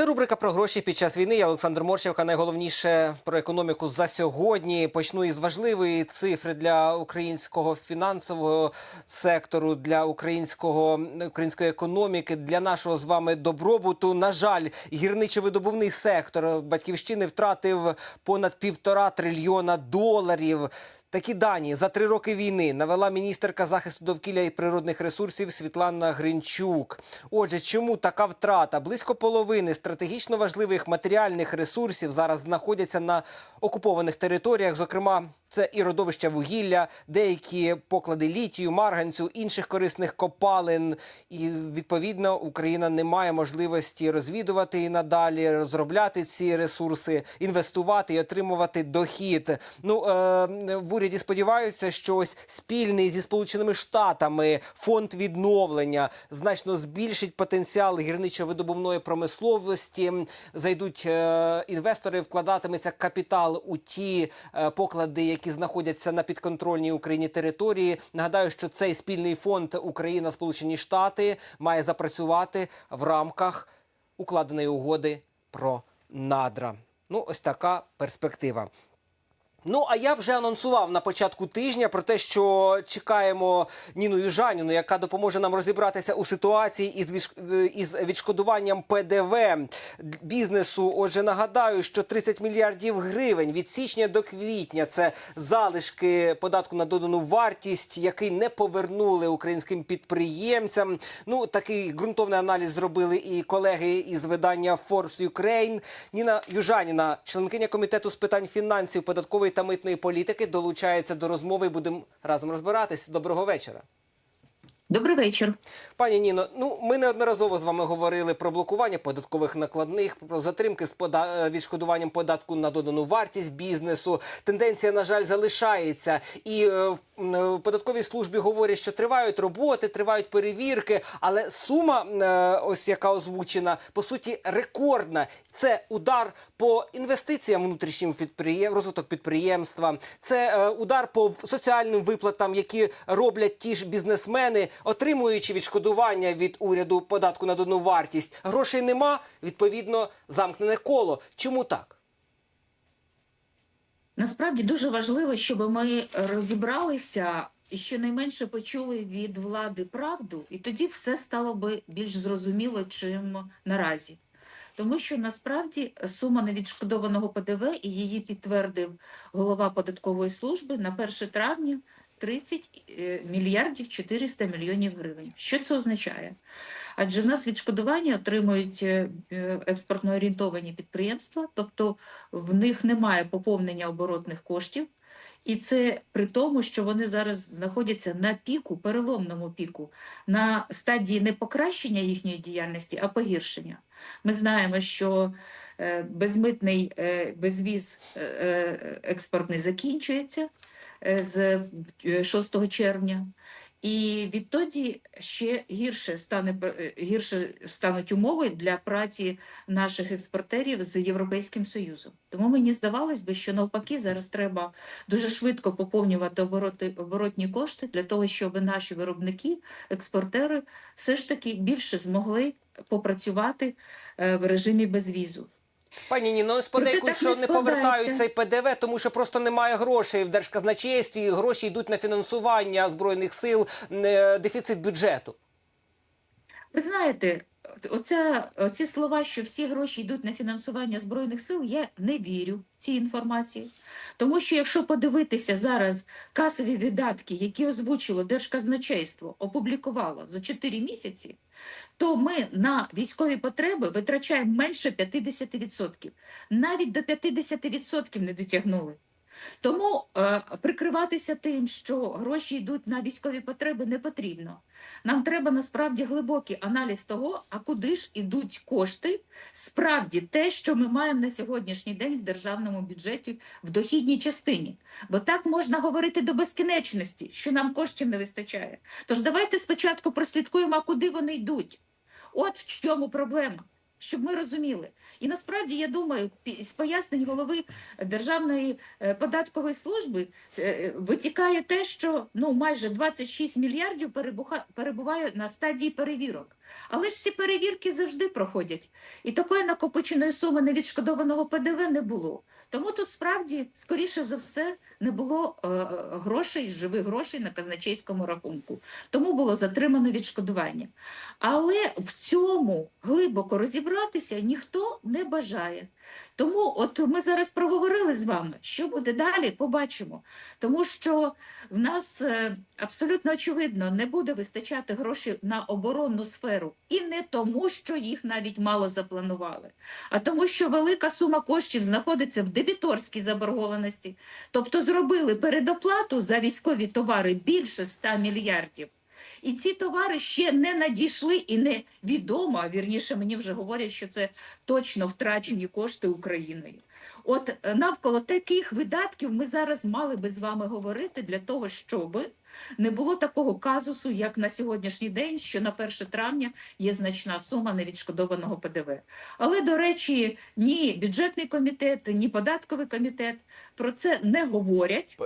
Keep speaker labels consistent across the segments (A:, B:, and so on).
A: Це рубрика про гроші під час війни. Я Олександр Морщевка. Найголовніше про економіку за сьогодні. Почну із важливої цифри для українського фінансового сектору, для українського української економіки, для нашого з вами добробуту. На жаль, гірничо-видобувний сектор батьківщини втратив понад півтора трильйона доларів. Такі дані за три роки війни навела міністерка захисту довкілля і природних ресурсів Світлана Гринчук. Отже, чому така втрата? Близько половини стратегічно важливих матеріальних ресурсів зараз знаходяться на окупованих територіях. Зокрема, це і родовища вугілля, деякі поклади літію, марганцю, інших корисних копалин. І відповідно Україна не має можливості розвідувати і надалі, розробляти ці ресурси, інвестувати і отримувати дохід. Ну е, в уряді сподіваються, що ось спільний зі сполученими штатами фонд відновлення значно збільшить потенціал гірничо-видобувної промисловості. Зайдуть е, інвестори, вкладатиметься капітал у ті е, поклади, які знаходяться на підконтрольній Україні території. Нагадаю, що цей спільний фонд Україна Сполучені Штати має запрацювати в рамках укладеної угоди про надра. Ну, ось така перспектива. Ну, а я вже анонсував на початку тижня про те, що чекаємо Ніну Южаніну, яка допоможе нам розібратися у ситуації із із відшкодуванням ПДВ бізнесу. Отже, нагадаю, що 30 мільярдів гривень від січня до квітня це залишки податку на додану вартість, який не повернули українським підприємцям. Ну, такий ґрунтовний аналіз зробили і колеги із видання Forbes Ukraine. Ніна Южаніна, членкиня комітету з питань фінансів, податкової та митної політики, долучається до розмови. і Будемо разом розбиратись. Доброго вечора.
B: Добрий вечір.
A: Пані Ніно, ну ми неодноразово з вами говорили про блокування податкових накладних, про затримки з пода... е, відшкодуванням податку на додану вартість бізнесу. Тенденція, на жаль, залишається. І е, в в податковій службі говорять, що тривають роботи, тривають перевірки, але сума, е, ось яка озвучена, по суті, рекордна. Це удар по інвестиціям внутрішнім підприєм... розвиток підприємства. Це е, удар по соціальним виплатам, які роблять ті ж бізнесмени, отримуючи відшкодування від уряду податку на додану вартість. Грошей нема, відповідно, замкнене коло. Чому так?
B: Насправді дуже важливо, щоб ми розібралися і щонайменше почули від влади правду, і тоді все стало би більш зрозуміло, чим наразі. Тому що насправді сума невідшкодованого ПДВ і її підтвердив голова податкової служби на 1 травня 30 е, мільярдів 400 мільйонів гривень. Що це означає? Адже в нас відшкодування отримують е, е, експортно орієнтовані підприємства, тобто в них немає поповнення оборотних коштів, і це при тому, що вони зараз знаходяться на піку, переломному піку, на стадії не покращення їхньої діяльності, а погіршення. Ми знаємо, що безмитний безвіз експортний закінчується з е, 6 червня. І відтоді ще гірше стане е, гірше стануть умови для праці наших експортерів з Європейським Союзом. Тому мені здавалось би, що навпаки зараз треба дуже швидко поповнювати обороти оборотні кошти для того, щоб наші виробники, експортери, все ж таки більше змогли попрацювати е, в режимі безвізу.
A: Пані Ніно, ну
B: Проте
A: що
B: не
A: не повертають цей ПДВ, тому що просто немає грошей в держказначействі. Гроші йдуть на фінансування збройних сил, е, дефіцит бюджету.
B: Ви знаєте, оця, оці слова, що всі гроші йдуть на фінансування збройних сил, я не вірю цій інформації. Тому що якщо подивитися зараз касові видатки, які озвучило Держказначейство, опублікувало за 4 місяці, то ми на військові потреби витрачаємо менше 50%. Навіть до 50% не дотягнули. Тому е, прикриватися тим, що гроші йдуть на військові потреби, не потрібно. Нам треба насправді глибокий аналіз того, а куди ж ідуть кошти, справді те, що ми маємо на сьогоднішній день в державному бюджеті в дохідній частині. Бо так можна говорити до безкінечності, що нам коштів не вистачає. Тож давайте спочатку прослідкуємо, а куди вони йдуть. От в чому проблема. Щоб ми розуміли. І насправді я думаю, з пояснень голови Державної е, податкової служби е, витікає те, що ну майже 26 мільярдів перебуває на стадії перевірок. Але ж ці перевірки завжди проходять. І такої накопиченої суми невідшкодованого ПДВ не було. Тому тут справді, скоріше за все, не було е, грошей, живих грошей на казначейському рахунку. Тому було затримано відшкодування. Але в цьому глибоко розібратися ніхто не бажає. Тому от ми зараз проговорили з вами, що буде далі, побачимо. Тому що в нас е, абсолютно очевидно не буде вистачати грошей на оборонну сферу. І не тому, що їх навіть мало запланували, а тому, що велика сума коштів знаходиться в дебіторській заборгованості. Тобто зробили передоплату за військові товари більше 100 мільярдів. І ці товари ще не надійшли і не відомо, а вірніше мені вже говорять, що це точно втрачені кошти Україною. От е, навколо таких видатків ми зараз мали би з вами говорити для того, щоб не було такого казусу, як на сьогоднішній день, що на 1 травня є значна сума невідшкодованого ПДВ. Але, до речі, ні бюджетний комітет, ні податковий комітет про це не говорять.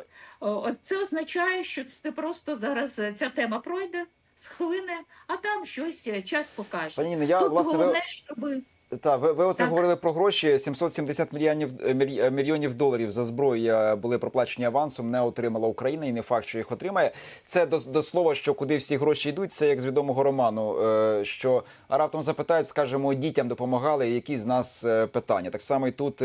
B: Це означає, що це просто зараз е, ця тема пройде, схлине, а там щось е, час покаже.
C: Пані я
B: Тут
C: власне
B: головне, щоб
C: та ви, ви оце
B: Так.
C: говорили про гроші. 770 мільйонів е, е, мільйонів доларів за зброю були проплачені авансом. Не отримала Україна, і не факт, що їх отримає. Це до, до слова, що куди всі гроші йдуть. Це як з відомого роману. е, Що а раптом запитають, скажемо, дітям допомагали. Які з нас питання? Так само і тут,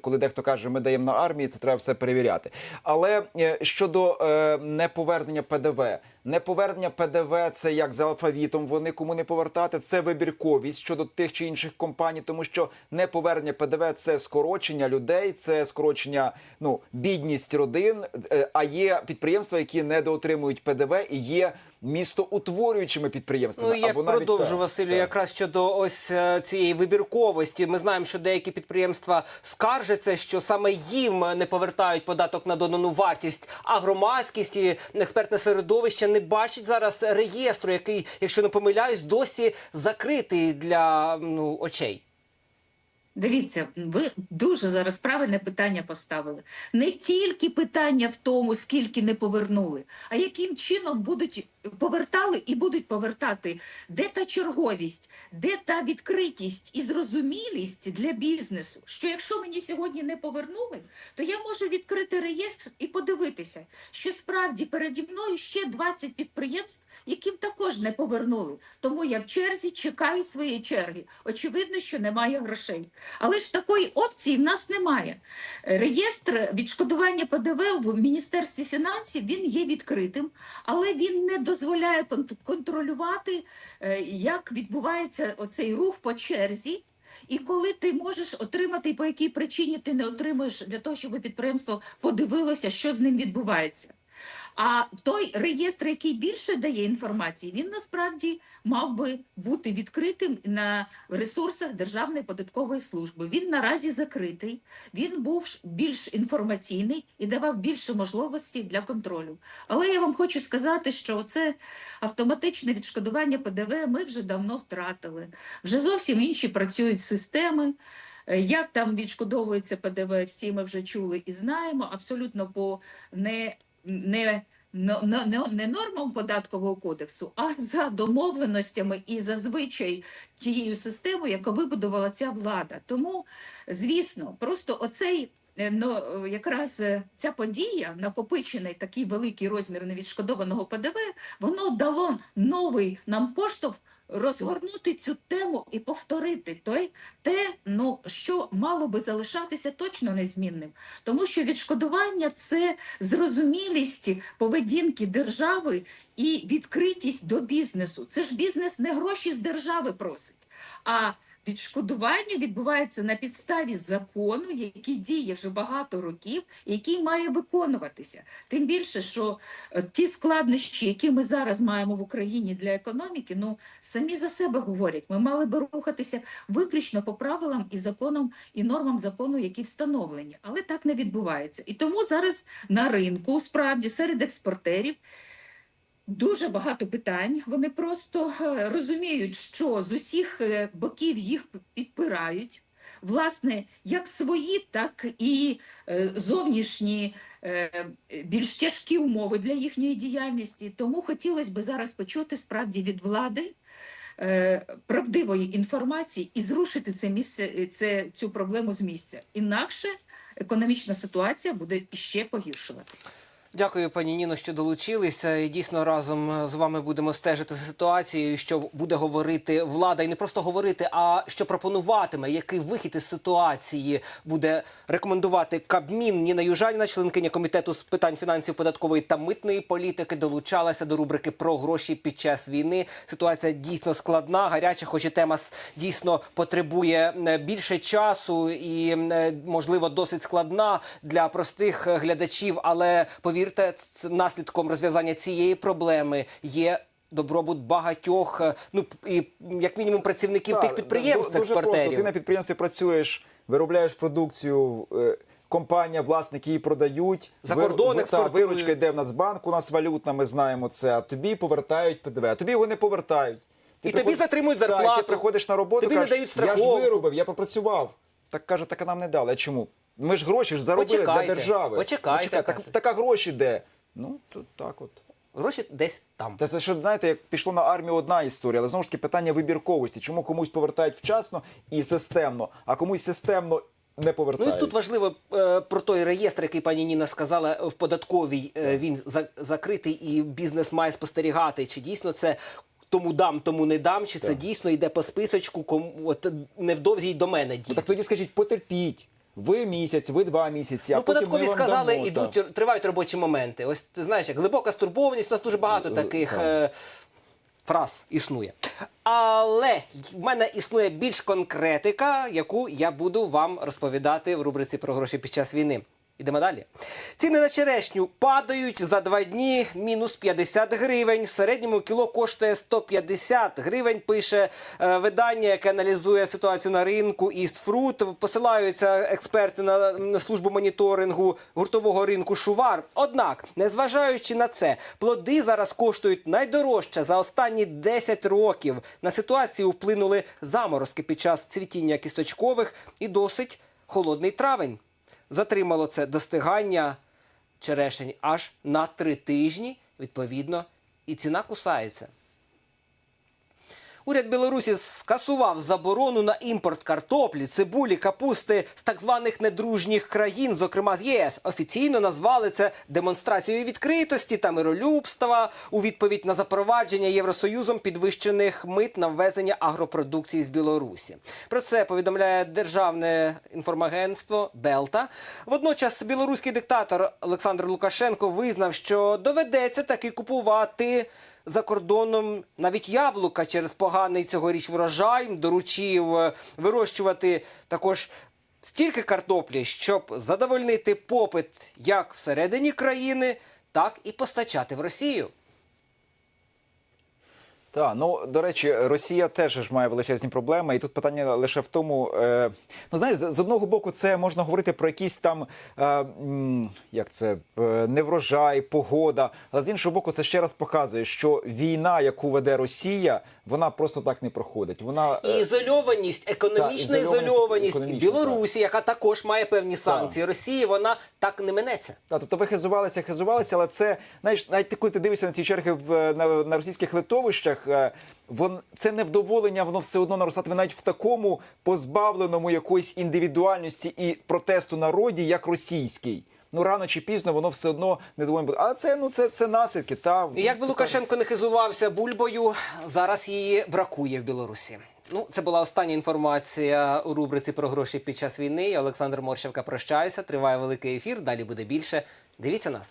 C: коли дехто каже, ми даємо на армії, це треба все перевіряти. Але щодо неповернення ПДВ. Неповернення ПДВ це як за алфавітом. Вони кому не повертати. Це вибірковість щодо тих чи інших компаній, тому що не повернення ПДВ це скорочення людей, це скорочення ну бідність родин. Е, А є підприємства, які недоотримують ПДВ і є містоутворюючими підприємствами.
A: Ну, я
C: або навіть
A: продовжу,
C: так,
A: Василю,
C: так.
A: якраз щодо ось е, цієї вибірковості. Ми знаємо, що деякі підприємства скаржаться, що саме їм не повертають податок на додану вартість, а громадськість і експертне середовище не бачить зараз реєстру, який, якщо не помиляюсь, досі закритий для ну, очей.
B: Дивіться, ви дуже зараз правильне питання поставили. Не тільки питання в тому, скільки не повернули, а яким чином будуть повертали і будуть повертати, де та черговість, де та відкритість і зрозумілість для бізнесу. Що якщо мені сьогодні не повернули, то я можу відкрити реєстр і подивитися, що справді переді мною ще 20 підприємств, яким також не повернули. Тому я в черзі чекаю своєї черги. Очевидно, що немає грошей. Але ж такої опції в нас немає. Реєстр відшкодування ПДВ в Міністерстві фінансів він є відкритим, але він не дозволяє кон- контролювати, е, як відбувається оцей рух по черзі. І коли ти можеш отримати, і по якій причині ти не отримуєш для того, щоб підприємство подивилося, що з ним відбувається. А той реєстр, який більше дає інформації, він насправді мав би бути відкритим на ресурсах Державної податкової служби. Він наразі закритий, він був більш інформаційний і давав більше можливостей для контролю. Але я вам хочу сказати, що це автоматичне відшкодування ПДВ ми вже давно втратили. Вже зовсім інші працюють системи. Як там відшкодовується ПДВ, всі ми вже чули і знаємо. Абсолютно по не, не, не, не нормам податкового кодексу, а за домовленостями і зазвичай тією системою, яку вибудувала ця влада. Тому, звісно, просто оцей. Е, Ну, якраз е, ця подія, накопичений такий великий розмір невідшкодованого ПДВ, воно дало новий нам поштовх розгорнути цю тему і повторити той, те, ну, що мало би залишатися точно незмінним. Тому що відшкодування це зрозумілість поведінки держави і відкритість до бізнесу. Це ж бізнес не гроші з держави просить, а відшкодування відбувається на підставі закону, який діє вже багато років, який має виконуватися. Тим більше, що е, ті складнощі, які ми зараз маємо в Україні для економіки, ну самі за себе говорять. Ми мали би рухатися виключно по правилам і законам і нормам закону, які встановлені, але так не відбувається. І тому зараз на ринку, справді, серед експортерів. Дуже багато питань. Вони просто е, розуміють, що з усіх е, боків їх підпирають. Власне, як свої, так і е, зовнішні більш тяжкі умови для їхньої діяльності. Тому хотілося б зараз почути справді від влади правдивої інформації і зрушити це місце, це, цю проблему з місця. Інакше економічна ситуація буде ще погіршуватися.
A: Дякую, пані Ніно, що долучилися. Дійсно разом з вами будемо стежити за ситуацією, що буде говорити влада, і не просто говорити, а що пропонуватиме, який вихід із ситуації буде рекомендувати Кабмін. Ніна Южаніна, членкиня комітету з питань фінансів, податкової та митної політики, долучалася до рубрики про гроші під час війни. Ситуація дійсно складна, гаряча, хоч і тема дійсно потребує е, більше часу і е, можливо досить складна для простих е, глядачів. Але повірте, наслідком розв'язання цієї проблеми є. Добробут багатьох, е, ну і як мінімум працівників
C: Так,
A: тих підприємств,
C: ду- дуже просто. Ти на підприємстві працюєш, виробляєш продукцію. е, Компанія, власники її продають.
A: За кордон
C: ви- та, виручка йде в Нацбанк, у нас валютна, ми знаємо це. А тобі повертають ПДВ. А тобі його не повертають. Ти
A: І тобі
C: приход-
A: затримують
C: Так,
A: зарплату.
C: ти приходиш на роботу,
A: Тобі не
C: кажеш,
A: дають
C: я ж виробив, я попрацював. Так каже, так нам не дали. А чому? Ми ж гроші ж заробили
A: Почекайте,
C: для держави.
A: почекайте,
C: Почекай, так,
A: каже.
C: так а гроші де? Ну, то так от.
A: Гроші десь там.
C: Та це що знаєте, як пішло на армію одна історія, але знову ж таки питання вибірковості. Чому комусь повертають вчасно і системно, а комусь системно не
A: Ну
C: повертають.
A: і тут важливо е, про той реєстр, який пані Ніна сказала в податковій. Е, він за, закритий, і бізнес має спостерігати, чи дійсно це. Тому дам, тому не дам, чи це дійсно йде по списочку, кому от невдовзі й до мене
C: Ну,
A: діє.
C: так тоді скажіть, потерпіть. Ви місяць, ви два місяці, а
A: ну,
C: потім
A: податкові
C: ми вам
A: сказали,
C: дамо,
A: ідуть,
C: так.
A: тривають робочі моменти. Ось ти знаєш, як глибока стурбованість, у нас дуже багато
C: Е,
A: таких
C: так.
A: е, фраз існує. Але в мене існує більш конкретика, яку я буду вам розповідати в рубриці про гроші під час війни. Ідемо далі. Ціни на черешню падають за два дні мінус 50 гривень. В середньому кіло коштує 150 гривень. Пише е, видання, яке аналізує ситуацію на ринку Fruit. Посилаються експерти на службу моніторингу гуртового ринку Шувар. Однак, незважаючи на це, плоди зараз коштують найдорожче за останні 10 років. На ситуацію вплинули заморозки під час цвітіння кісточкових і досить холодний травень. Затримало це достигання черешень аж на три тижні. Відповідно, і ціна кусається. Уряд Білорусі скасував заборону на імпорт картоплі, цибулі, капусти з так званих недружніх країн, зокрема з ЄС. Офіційно назвали це демонстрацією відкритості та миролюбства у відповідь на запровадження Євросоюзом підвищених мит на ввезення агропродукції з Білорусі. Про це повідомляє державне інформагентство Белта. Водночас білоруський диктатор Олександр Лукашенко визнав, що доведеться таки купувати за кордоном навіть яблука через поганий цьогоріч врожай, доручив е, вирощувати також стільки картоплі, щоб задовольнити попит як всередині країни, так і постачати в Росію.
C: Так, ну до речі, Росія теж ж має величезні проблеми, і тут питання лише в тому. Е, ну знаєш, з, одного боку, це можна говорити про якісь там е, як це е, неврожай, погода. Але з іншого боку, це ще раз показує, що війна, яку веде Росія, вона просто так не проходить. Вона
A: І
C: е,
A: ізольованість, економічна
C: Так, ізольованість
A: ізольованість
C: економічна,
A: Білорусі, яка також має певні санкції. Росії вона так не минеться.
C: Та, тобто ви хизувалися, хизувалися, але це знаєш, навіть коли ти дивишся на ці черги в на, на російських литовищах, е, вон це невдоволення, воно все одно наростатиме навіть в такому позбавленому якоїсь індивідуальності і протесту народі, як російський. Ну рано чи пізно воно все одно недоволення буде. Але це ну це, це наслідки. Та
A: І як би Лукашенко не хизувався бульбою, зараз її бракує в Білорусі. Ну, це була остання інформація у рубриці про гроші під час війни. Я Олександр Морщевка прощаюся. Триває великий ефір. Далі буде більше. Дивіться нас.